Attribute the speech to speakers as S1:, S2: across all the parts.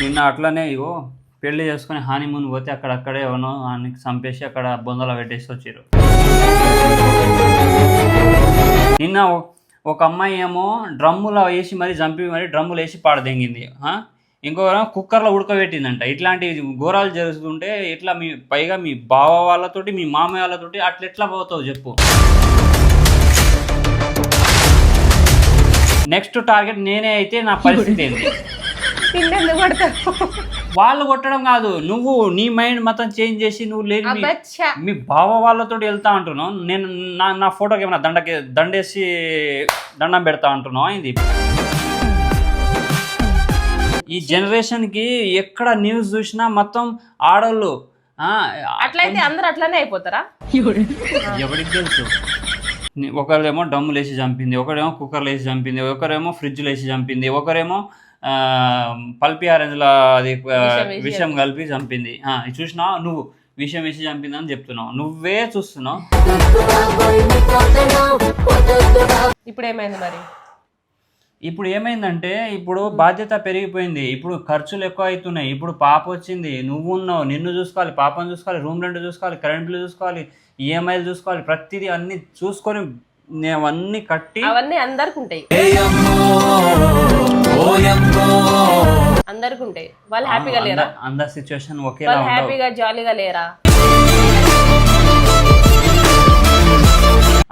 S1: నిన్న అట్లనే ఇగో పెళ్ళి చేసుకుని హానీమూన్ పోతే అక్కడక్కడే ఎవనో ఆయనకి చంపేసి అక్కడ బొందల పెట్టేసి వచ్చారు నిన్న ఒక అమ్మాయి ఏమో డ్రమ్ములో వేసి మరి చంపి మరి డ్రమ్ములు వేసి పాడదెంగింది ఇంకొక కుక్కర్లో ఉడకబెట్టిందంట. ఇట్లాంటి ఘోరాలు జరుగుతుంటే ఇట్లా మీ పైగా మీ బావ వాళ్ళతోటి మీ మామయ్య వాళ్ళతోటి అట్లా ఎట్లా పోతావు చెప్పు. నెక్స్ట్ టార్గెట్ నేనే అయితే నా పరిస్థితి ఏంటి వాళ్ళు కొట్టడం కాదు నువ్వు నీ మైండ్ మొత్తం చేంజ్ చేసి నువ్వు లేని మీ-
S2: అబ్బచ్చా
S1: మీ బావ వాళ్ళతో వెళ్తా అంటున్నావు. నేను నా నా ఫోటోకి ఏమైనా దండకి దండేసి దండం పెడతా అంటున్నావు అయింది ఈ జనరేషన్కి ఎక్కడ న్యూస్ చూసినా మొత్తం ఆడోళ్ళు ఆ,
S2: అట్లయితే అందరు అట్లనే అయిపోతారా?
S1: ఎవరికి తెలుసు? ని- ఒకరేమో డమ్ములు వేసి చంపింది ఒకరేమో కుక్కర్లు వేసి చంపింది ఒకరేమో ఫ్రిడ్జ్లు వేసి చంపింది ఒకరేమో పల్పి ఆరెంజ్ల అది ఆ,
S2: విషం వేసి
S1: విషం కలిపి చంపింది. ఆ, ఇది చూసినావా నువ్వు విషం వేసి చంపింది అని చెప్తున్నావు. నువ్వే చూస్తున్నావు.
S2: ఇప్పుడు ఏమైంది మరి?
S1: ఇప్పుడు ఏమైందంటే ఇప్పుడు బాధ్యత పెరిగిపోయింది. ఇప్పుడు ఖర్చులు ఎక్కువ అవుతున్నాయి. ఇప్పుడు పాప వచ్చింది. నువ్వు ఉన్నావు. నిన్ను చూసుకోవాలి పాపను చూసుకోవాలి రూమ్ రెంట్ చూసుకోవాలి కరెంట్ బిల్లు చూసుకోవాలి ఈఎంఐలు చూసుకోవాలి. ప్రతిదీ అన్ని చూసుకొని నేను అన్నీ కట్టి
S2: అవన్నీ అందరికి ఉంటాయి అందరికి ఉంటాయి వాళ్ళు హ్యాపీగా లేరా?
S1: అంద- అందరి సిచ్యువేషన్
S2: వాళ్ళు
S1: ఉండవు.
S2: హ్యాపీగా జాలీగా లేరా?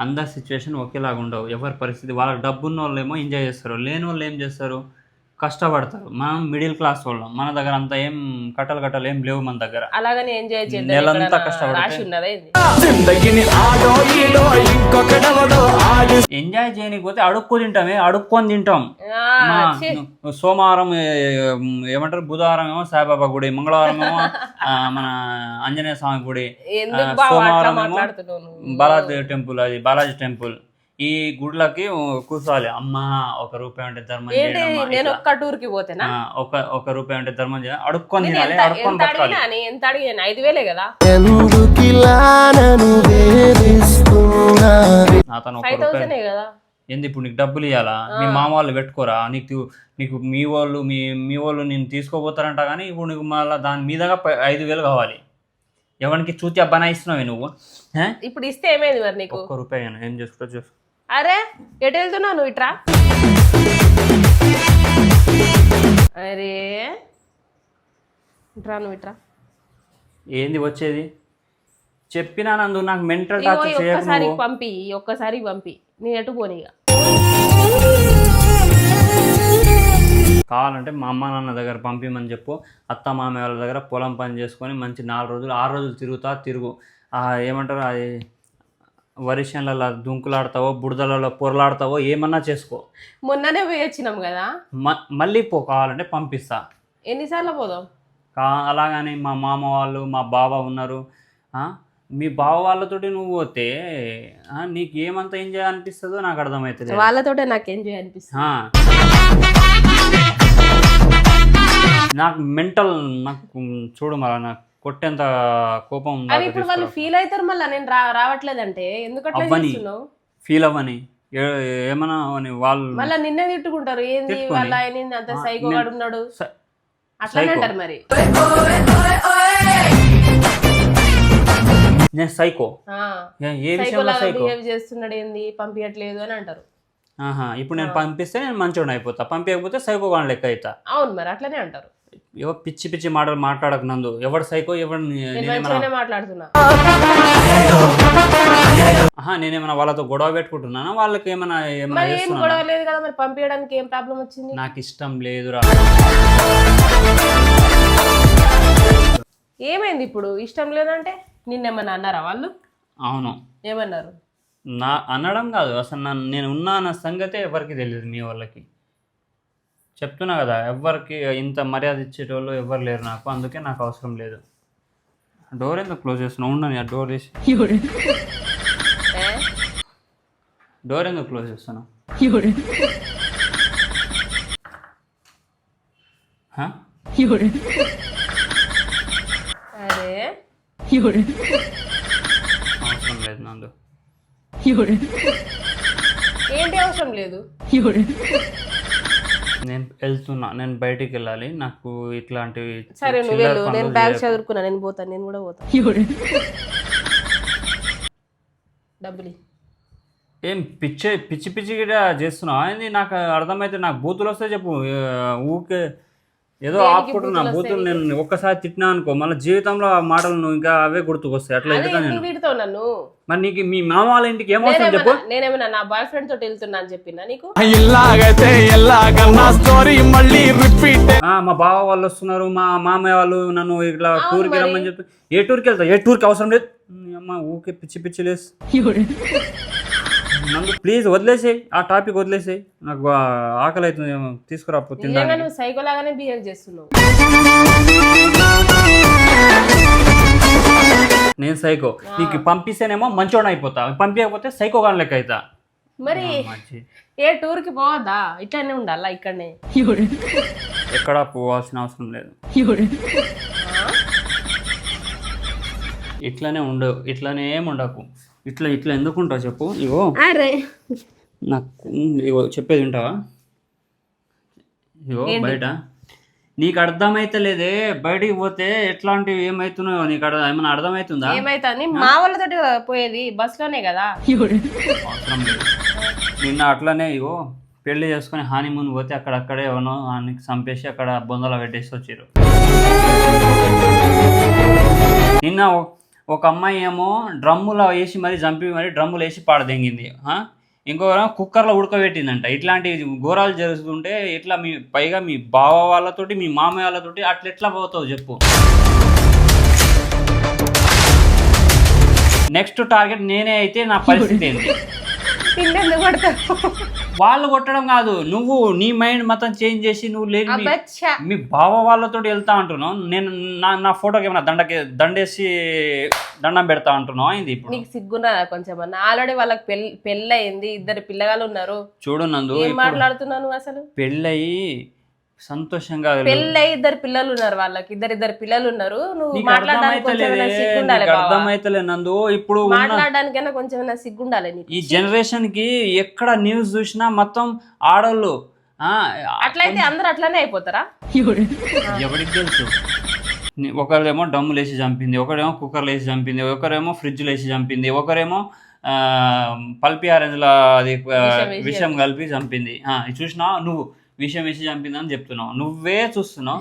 S1: అందరి సిచ్యువేషన్ ఒకేలాగా ఉండవు. ఎవరి పరిస్థితి? వాళ్ళకి డబ్బు ఉన్న వాళ్ళు ఏమో ఎంజాయ్ చేస్తారు. లేని వాళ్ళు ఏం చేస్తారు? కష్టపడతారు. మనం మిడిల్ క్లాస్ వాళ్ళం. మన దగ్గర అంత ఏం కట్టలు కట్టలు ఏం లేవు మన దగ్గర.
S2: అలాగని ఎంజాయ్
S1: నెలంతా
S2: ఉన్నదా ఏంది?
S1: ఎంజాయ్ చేయకపోతే అడుక్కు తింటామే అడుక్కొని తింటాం. సోమవారం ఏమంటారు బుధవారం ఏమో సాయిబాబా గుడి మంగళవారం ఏమో మన ఆంజనేయ స్వామి గుడి. సోమవారం ఏమో? బాలాజీ టెంపుల్ అది బాలాజీ టెంపుల్. ఈ గుడ్లకి కూర్చోవాలి. అమ్మా ఒక రూపాయి అంటే ధర్మం
S2: నేను. ఒక్క టూర్కి పోతేనా?
S1: ఆ, ఒక ఒక రూపాయి అంటే ధర్మం చేయాలి అడుక్కొని
S2: నేను
S1: తినాలి
S2: ఎంత
S1: అడుక్కొని
S2: ఎంత
S1: బతకాలి.
S2: అడిగినా అని ఎంత అడిగాను ఐదు వేలే కదా?
S1: అతను ఒక రూపాయి.
S2: కదా?
S1: ఏంది ఇప్పుడు నీకు డబ్బులు ఇవ్వాలా మీ మామ వాళ్ళు పెట్టుకోరా? నీకు నీకు మీ వాళ్ళు మీ మీ వాళ్ళు నేను తీసుకోపోతారంట కానీ ఇప్పుడు నీకు మళ్ళీ దాని మీదగా ఐదు వేలు కావాలి. ఎవరికి చూతి అబ్బాయి ఇస్తున్నావు నువ్వు? హే?
S2: ఇప్పుడు ఇస్తే ఏమైంది మరి నీకు?
S1: ఒక్క రూపాయి. ఏం చేసుకుంటా చూసు
S2: అరే ఎటు వెళ్తున్నావు నువ్వు ఇట్రా? అరే ఇట్రా నువ్వు ఇట్రా.
S1: ఏంది వచ్చేది? చెప్పినా నందు నాకు మెంటల్ టార్చర్
S2: ఒక్కసారి పంపి ఒక్కసారి పంపి. నేను ఎటు పోనీ
S1: కావాలంటే మా అమ్మ నాన్న దగ్గర పంపిమని చెప్పు. అత్త మామయ్య వాళ్ళ దగ్గర పొలం పని చేసుకొని మంచి నాలుగు రోజులు ఆరు రోజులు తిరుగుతా తిరుగు. ఆ ఏమంటారు అది? వరిషన్లలో దుంకులాడతావో బుడదలలో పొరలాడతావో ఏమన్నా చేసుకో.
S2: మొన్ననే పోయి వచ్చినాం కదా?
S1: మళ్ళీ పో కావాలంటే పంపిస్తా.
S2: ఎన్నిసార్లు పోదాం?
S1: కా అలాగని మా మామ వాళ్ళు మా బావ ఉన్నారు? మీ బావ వాళ్ళతోటి నువ్వు పోతే నీకు ఏమంత ఎంజాయ్ అనిపిస్తుందో నాకు అర్థమవుతుంది
S2: వాళ్ళతోటే నాకు ఎంజాయ్ అనిపిస్తుంది.
S1: నాకు మెంటల్ నాకు చూడు మరి నాకు కొట్టేంత కోపం
S2: అవి ఇప్పుడు వాళ్ళు ఫీల్ అవుతారు మళ్ళీ? నేను రా రావట్లేదంటే. ఎందుకు అట్లా
S1: అవ్వని.
S2: చేస్తున్నావు?
S1: ఫీల్ అవ్వని. ఏ- ఏమన్నా అని వాళ్ళు
S2: మళ్ళీ నిన్నే తిట్టుకుంటారు. ఏంది
S1: తిట్టుకొని.
S2: వాళ్ళ ఆయన అంత
S1: ఆ,
S2: సైకో
S1: నేను- స-
S2: అట్లానే
S1: psycho.
S2: అంటారు మరి.
S1: నేను సైకో. ఏ
S2: సైకో
S1: విషయంలో
S2: లాగా
S1: సైకో?
S2: బిహేవ్ చేస్తున్నాడు ఏంది? పంపించట్లేదు అని అంటారు.
S1: ఆహా ఇప్పుడు నేను పంపిస్తే నేను మంచోడు అయిపోతా. పంపించకపోతే సైకో గాని లెక్క అవుతా
S2: అవును మరి అట్లనే అంటారు.
S1: ఏవో పిచ్చి పిచ్చి మాటలు మాట్లాడకు నందు. ఎవడు సైకో ఎవడు
S2: మంచిగానే మాట్లాడుతున్నా.
S1: వాళ్ళతో గొడవ పెట్టుకుంటున్నానా? వాళ్ళకి ఏమైనా
S2: గొడవ లేదు కదా మరి పంపించడానికి ఏం ప్రాబ్లం వచ్చింది?
S1: నాకు ఇష్టం లేదురా.
S2: ఏమైంది ఇప్పుడు? ఇష్టం లేదంటే నిన్నేమన్నా అన్నారా వాళ్ళు?
S1: అవును.
S2: ఏమన్నారు?
S1: నా అనడం కాదు. అసలు నేను ఉన్నా సంగతే ఎవరికి తెలియదు మీ వాళ్ళకి. చెప్తున్నా కదా ఎవరికి ఇంత మర్యాద ఇచ్చేటోళ్ళు ఎవరు లేరు నాకు అందుకే నాకు అవసరం లేదు. డోర్ ఎందుకు క్లోజ్ చేస్తున్నావు? ఉండని ఆ డోర్ వేసి? డోర్ ఎందుకు క్లోజ్ చేస్తున్నావు? అవసరం లేదు నందు.
S2: ఏంటి అవసరం లేదు?
S1: నేను వెళ్తున్నా నేను బయటికి వెళ్ళాలి నాకు ఇట్లాంటివి
S2: సరే నువ్వు వెళ్ళు. నేను
S1: చేయకు.
S2: చదువుకున్నా నేను పోతాను నేను కూడా పోతాను డబ్బులు.
S1: ఏం పిచ్చి పిచ్చి పిచ్చిగా చేస్తున్నావు? ఏంది నాకు అర్థమైతే నాకు బూతులు వస్తే చెప్పు. ఊకే ఏదో ఆపుకుంటున్నా
S2: బూతులు
S1: నేను ఒక్కసారి తిట్టినా అనుకో మళ్ళీ జీవితంలో ఆ మాటలు నువ్వు ఇంకా అవే గుర్తుకొస్తాయి. అట్లా
S2: ఎందుకు
S1: నేను?
S2: తిడతావు నన్ను?
S1: మరి నీకు మీ మామ వాళ్ళ ఇంటికి ఏం అవసరం చెప్పు.
S2: నేనేమన్నా నా బాయ్ ఫ్రెండ్ తోటి వెళ్తున్నా అని చెప్పినా నీకు?
S3: ఇలాగైతే ఎలాగన్నా స్టోరీ మళ్ళీ రిపీట్
S1: ఆ, మా బావ వాళ్ళు వస్తున్నారు మా మామయ్య వాళ్ళు నన్ను ఇట్లా టూర్కి. రమ్మని చెప్పి ఏ టూర్కి వెళ్తా ఏ టూర్కి అవసరం లేదు? అమ్మ ఊకే పిచ్చి పిచ్చి లేసి. నన్ను ప్లీజ్ వదిలేసేయి ఆ టాపిక్ వదిలేసేయి. నాకు ఆకలి అవుతుంది ఏమో తీసుకురా
S2: నిజంగా నువ్వు బిహేవ్ చేస్తున్నావు.
S1: నేను సైకో. నీకు పంపిస్తేనేమో మంచోడు అయిపోతా. పంపించకపోతే సైకో గాని లెక్క అవుతా
S2: మరి
S1: మంచి.
S2: ఏ టూర్కి పోవద్దా? ఇట్లానే ఉండాలా ఇక్కడనే?
S1: ఎక్కడా పోవాల్సిన అవసరం లేదు. ఇట్లానే ఉండవు ఇట్లానే ఏం ఉండకు ఇట్లా ఇట్లా ఎందుకు ఉంటావు చెప్పు ఇగో.
S2: అరే.
S1: నాకు ఇగో చెప్పేది వింటావా? ఇగో బయట. నీకు అర్థమైతే లేదే బయటికి పోతే ఎట్లాంటివి ఏమవుతున్నాయో నీకు అర్థం ఏమైనా అర్థమవుతుందా
S2: ఏమైతుంది? మా వాళ్ళతోటి పోయేది బస్లోనే కదా
S1: నిన్న అట్లనే ఇగో పెళ్ళి చేసుకుని హానీమూన్ పోతే అక్కడక్కడే ఎవనో ఆయనకి చంపేసి అక్కడ బొందలో పెట్టేసి వచ్చారు నిన్న ఒక అమ్మాయి ఏమో డ్రమ్ములో వేసి మరి చంపి మరి డ్రమ్ములు వేసి పాడదెంగింది ఆ? ఇంకో కుక్కర్లో ఉడకబెట్టిందంట. ఇట్లాంటి ఘోరాలు జరుగుతుంటే ఇట్లా మీ పైగా మీ బావ వాళ్ళతోటి మీ మామయ్య వాళ్ళతోటి అట్లా ఎట్లా పోతావు చెప్పు. నెక్స్ట్ టార్గెట్ నేనే అయితే నా పరిస్థితి ఏంటి
S2: కొడతావు?
S1: వాళ్ళు కొట్టడం కాదు నువ్వు నీ మైండ్ మొత్తం చేంజ్ చేసి నువ్వు లేని మీ-
S2: అబ్బచ్చా
S1: మీ బావ వాళ్ళతో వెళ్తా అంటున్నావు. నేను నా నా ఫోటోకి ఏమైనా దండకి దండేసి దండం పెడతా అంటున్నావు? అయింది ఇప్పుడు?
S2: నీకు సిగ్గున్నా కొంచెం? అన్న ఆల్రెడీ వాళ్ళకి పెళ్ళి పెళ్ళయింది ఇద్దరు పిల్లగాళ్ళు ఉన్నారు.
S1: చూడు నందు
S2: ఏం
S1: ఇప్పుడు
S2: మాట్లాడుతున్నావు నువ్వు అసలు?
S1: పెళ్ళయి సంతోషంగా
S2: పెళ్ళయి ఇద్దరు పిల్లలు ఉన్నారు వాళ్ళకి ఇద్దరు ఇద్దరు పిల్లలు ఉన్నారు. నువ్వు
S1: నీకు
S2: మాట్లాడడానికి
S1: నందు ఇప్పుడు
S2: మాట్లాడడానికైనా కొంచెం సిగ్గుండాలి నీకు.
S1: ఈ జనరేషన్కి ఎక్కడ న్యూస్ చూసినా మొత్తం ఆడోళ్ళు ఆ,
S2: అట్లయితే అందరు అట్లానే అయిపోతారా?
S1: ఎవరికి తెలుసు? ఒకరేమో డమ్ములు వేసి చంపింది ఒకరేమో కుక్కర్లు వేసి చంపింది ఒకరేమో ఫ్రిడ్జ్లు వేసి చంపింది ఒకరేమో ఆ, పల్పి ఆరెంజ్ల అది ఆ,
S2: విషం వేసి
S1: విషం కలిపి చంపింది. చూసినా నువ్వు విషం వేసి చంపింది అని చెప్తున్నావు. నువ్వే చూస్తున్నావు.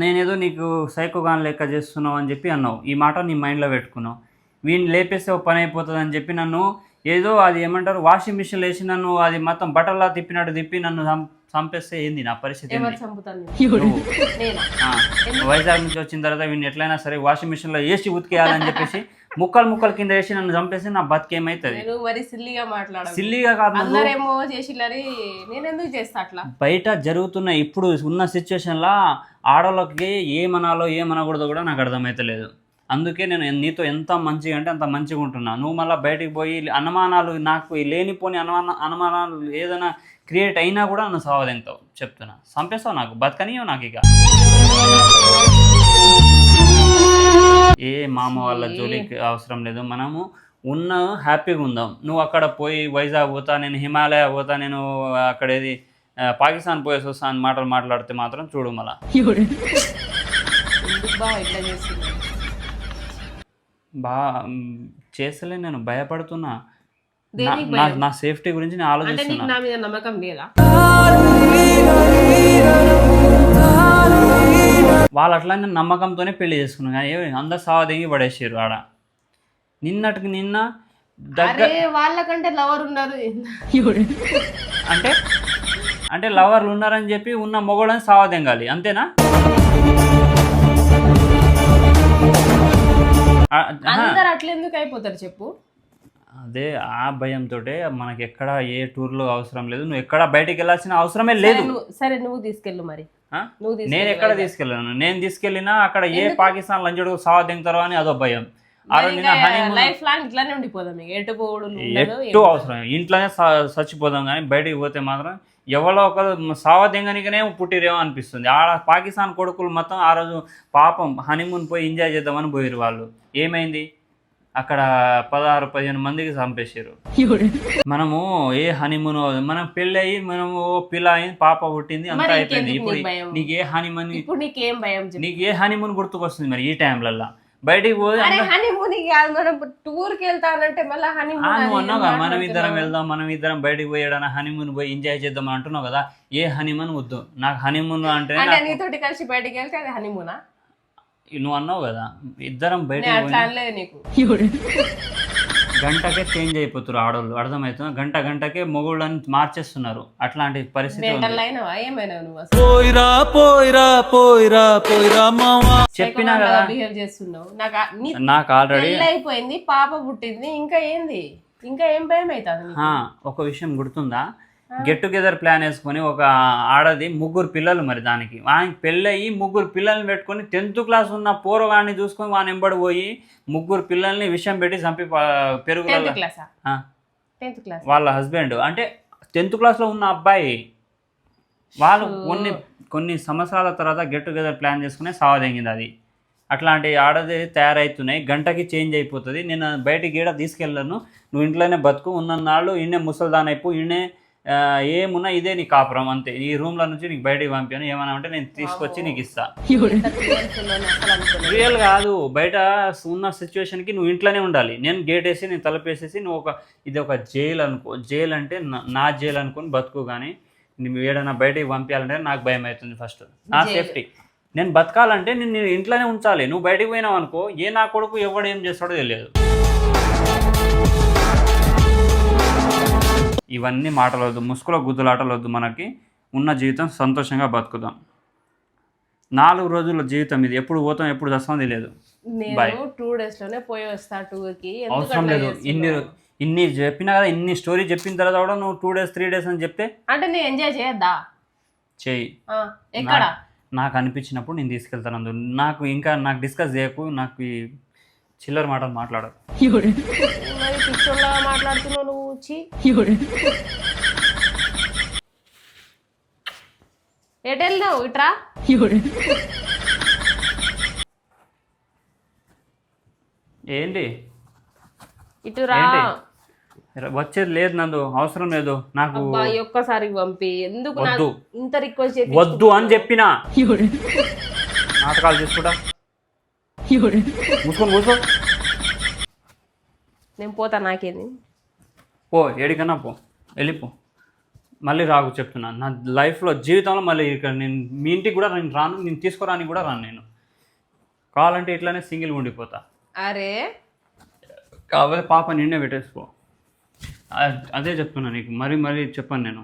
S1: నేనేదో నీకు సైకోగాన్ లెక్క చేస్తున్నావు అని చెప్పి అన్నావు. ఈ మాట నీ మైండ్లో పెట్టుకున్నావు. వీడిని లేపేస్తే ఒక పని అయిపోతుంది అని చెప్పి నన్ను ఏదో అది ఏమంటారు వాషింగ్ మిషన్ వేసి నన్ను అది మొత్తం బట్టల్లా తిప్పినట్టు తిప్పి నన్ను చంపేస్తే ఏంది నా పరిస్థితి వైజాగ్ నుంచి వచ్చిన తర్వాత వీడిని ఎట్లయినా సరే వాషింగ్ మిషన్లో వేసి ఉతికేయాలని చెప్పేసి ముక్కలు ముక్కలు కింద వేసి నన్ను చంపేసి నా బతికేమవుతుంది
S2: నేను మరి సిల్లిగా మాట్లాడాలి
S1: సిల్లీగా కాదు నువ్వు.
S2: అందరేమో చేసిల్లని నేను ఎందుకు చేస్తా అట్లా?
S1: బయట జరుగుతున్న ఇప్పుడు ఉన్న సిచ్యువేషన్లో ఆడవాళ్ళకి ఏమనాలో ఏమనకూడదో కూడా నాకు అర్థమైతలేదు. అందుకే నేను నీతో ఎంత మంచిగా అంటే అంత మంచిగా ఉంటున్నా. నువ్వు మళ్ళీ బయటికి పోయి అనుమానాలు నాకు లేనిపోని అనుమాన అనుమానాలు ఏదైనా క్రియేట్ అయినా కూడా నన్ను సావదెంతావు చెప్తున్నా. చంపేస్తావు నాకు. బతకనియో నాకు ఇక ఏ మామ వాళ్ళ జోలికి అవసరం లేదు మనము ఉన్న హ్యాపీగా ఉందాం. నువ్వు అక్కడ పోయి వైజాగ్ పోతా నేను హిమాలయ పోతా నేను అక్కడ ఏది ఆ, పాకిస్తాన్ పోయేసి వస్తా అని మాటలు మాట్లాడితే మాత్రం చూడు మళ్ళా.
S2: బా
S1: చేస్తలే నేను భయపడుతున్నా. నా- సేఫ్టీ గురించి నేను
S2: అంటే నీకు
S1: ఆలోచిస్తున్నా.
S2: నా మీద నమ్మకం లేదా?
S1: వాళ్ళు అట్లానే నమ్మకంతోనే పెళ్ళి చేసుకున్నాను కానీ ఏమి అందరు సావదేంగి పడేసారు ఆడ. నిన్నటికి నిన్న దగ్గర
S2: వాళ్ళకంటే లవర్ ఉన్నారు.
S1: అంటే అంటే లవర్లు ఉన్నారని చెప్పి ఉన్న మొగోడని సావదెంగాలి అంతేనా.
S2: అందరు అట్లా ఎందుకు అయిపోతారు చెప్పు?
S1: అదే ఆ భయంతో మనకి ఎక్కడ ఏ టూర్లో అవసరం లేదు. నువ్వు ఎక్కడ బయటికి వెళ్ళాల్సిన అవసరమే లేదు.
S2: సరే నువ్వు తీసుకెళ్ళు మరి.
S1: నేను ఎక్కడ తీసుకెళ్ళాను? నేను తీసుకెళ్ళినా అక్కడ ఏ పాకిస్తాన్ లంచోడు సావ దింగుతారో అని అదో భయం.
S2: లైఫ్ లాంగ్ ఇట్లానే ఉండిపోదాం ఎటు
S1: అవసరం? ఇంట్లోనే చచ్చిపోదాం కానీ బయటికి పోతే మాత్రం ఎవరో ఒకరు సావదింగనికనే పుట్టిరేమో అనిపిస్తుంది. ఆడ పాకిస్తాన్ కొడుకులు మొత్తం ఆ రోజు పాపం హనీమూన్ పోయి ఎంజాయ్ చేద్దామని పోయారు వాళ్ళు. ఏమైంది? అక్కడ పదహారు పదిహేను మందికి చంపేసారు మనము ఏ హనీమూన్ మనం పెళ్ళి అయ్యి మనము పిల్ల అయింది పాప పుట్టింది అంతా అయిపోయింది. ఇప్పుడు
S2: నీకు
S1: ఏ హనీమూన్
S2: ఇప్పుడు నీకేం భయం చెప్పు.
S1: నీకు ఏ హనీమూన్ గుర్తుకొస్తుంది మరి ఈ టైంలల్లో? బయటికి
S2: హనీమూన్ కాదు మనం
S1: ఇద్దరం వెళ్దాం మనం ఇద్దరం బయటికి పోయాడన హనీమూన్ పోయి ఎంజాయ్ చేద్దాం అంటున్నావు కదా ఏ హనీమూన్ వద్దు. నాకు హనీమూన్ అంటే
S2: కలిసి బయటికి వెళ్తే అది హనీమూనా?
S1: నువ్వు అన్నావు కదా ఇద్దరం
S2: నీకు.
S1: గంటకే చేంజ్ అయిపోతారు ఆడవాళ్ళు అర్థమవుతుంది? గంట గంటకే మొగుళ్ళని మార్చేస్తున్నారు అట్లాంటి పరిస్థితి ఉంది.
S2: మెంటల్ అయినవా ఏమైనా నువ్వు అసలు?
S3: పోయిరా పోయిరా పోయిరా పోయిరా మావా.
S1: చెప్పినా కదా.
S2: బిహేవ్ చేస్తున్నావు. నాకు
S1: ఆల్రెడీ
S2: అయిపోయింది పాప పుట్టింది ఇంకా ఏంది? ఇంకా ఏం భయం అవుతుంది
S1: ఆ, ఒక విషయం గుర్తుందా? గెట్ టుగెదర్ ప్లాన్ వేసుకొని ఒక ఆడది ముగ్గురు పిల్లలు మరి దానికి. వానికి పెళ్ళయి ముగ్గురు పిల్లల్ని పెట్టుకొని టెన్త్ క్లాస్ ఉన్న పోరగాన్ని చూసుకొని వాని ఎంబడి పోయి ముగ్గురు పిల్లల్ని విషం పెట్టి చంపి పెరుగు వాళ్ళ హస్బెండ్ అంటే టెన్త్ క్లాస్లో ఉన్న అబ్బాయి వాళ్ళు కొన్ని కొన్ని సంవత్సరాల తర్వాత గెట్ టుగెదర్ ప్లాన్ చేసుకునే సావదెంగింది అది. అట్లాంటి ఆడది తయారవుతున్నాయి గంటకి చేంజ్ అయిపోతుంది. నేను బయటికి గీడ తీసుకెళ్ళను నువ్వు ఇంట్లోనే బతుకు ఉన్న నాళ్ళు ఈయనే ముసల్దాన్ అయిపో ఈయనే ఏమున్నా ఇదే నీ కాపురం అంతే. ఈ రూమ్లో నుంచి నీకు బయటికి పంపాను ఏమన్నా అంటే నేను తీసుకొచ్చి నీకు ఇస్తా రియల్ కాదు బయట ఉన్న సిచ్యువేషన్కి నువ్వు ఇంట్లోనే ఉండాలి. నేను గేట్ వేసి నేను తలుపు వేసేసి నువ్వు ఒక ఇది ఒక జైలు అనుకో జైలు అంటే నా- జైలు అనుకొని బతుకు కానీ నువ్వు ఏడైనా బయటికి పంపించాలంటే నాకు భయం అవుతుంది ఫస్ట్ నా సేఫ్టీ నేను బతకాలంటే నేను నేను ఇంట్లోనే ఉంచాలి. నువ్వు బయటికి పోయినావు అనుకో ఏ నా కొడుకు ఎవడు ఏం చేస్తాడో తెలియదు. ఇవన్నీ మాటలు వద్దు ముసుగులో గుద్దులాటలు వద్దు మనకి. ఉన్న జీవితం సంతోషంగా బతుకుదాం. నాలుగు రోజుల జీవితం ఇది. ఎప్పుడు పోతాం ఎప్పుడు చస్తాం తెలియదు.
S2: నేను టూ డేస్లోనే పోయి వస్తా టూర్కి ఎందుకు
S1: అవసరం లేదు? ఇన్ని ఇన్ని చెప్పినా కదా ఇన్ని స్టోరీ చెప్పిన తర్వాత కూడా నువ్వు టూ డేస్ త్రీ డేస్ అని చెప్తే
S2: అంటే నేను ఎంజాయ్ చేయొద్దా? ఎక్కడ?
S1: నా- నాకు అనిపించినప్పుడు నేను తీసుకెళ్తాను నాకు ఇంకా నాకు డిస్కస్ చేయకు నాకు చిల్లర మాటలు
S2: మాట్లాడుతున్నావు నువ్వు. ఎటు వెళ్ళినావు ఇట్రా
S1: ఏంటి?
S2: ఇటు రా?
S1: వచ్చేది లేదు నందు అవసరం లేదు. నాకు
S2: ఒక్కసారి పంపి. ఎందుకు. ఇంత రిక్వెస్ట్ చేసి
S1: వద్దు అని చెప్పినా. నాటకాలు చేసుకుంటా. మూసుకొని కూర్చో
S2: నేను పోతా నాకేంది.
S1: పో ఏడికన్నా పో. వెళ్ళిపో. మళ్ళీ రాకు చెప్తున్నా. నా లైఫ్లో జీవితంలో మళ్ళీ ఇక్కడ నేను మీ ఇంటికి కూడా నేను రాను నేను తీసుకురానికి కూడా రాను నేను. కావాలంటే ఇట్లానే సింగిల్ ఉండిపోతా.
S2: అరే.
S1: కాకపోతే పాప నిన్నే పెట్టేసుకో. అదే చెప్తున్నా నీకు. మరీ మరీ చెప్పాను నేను.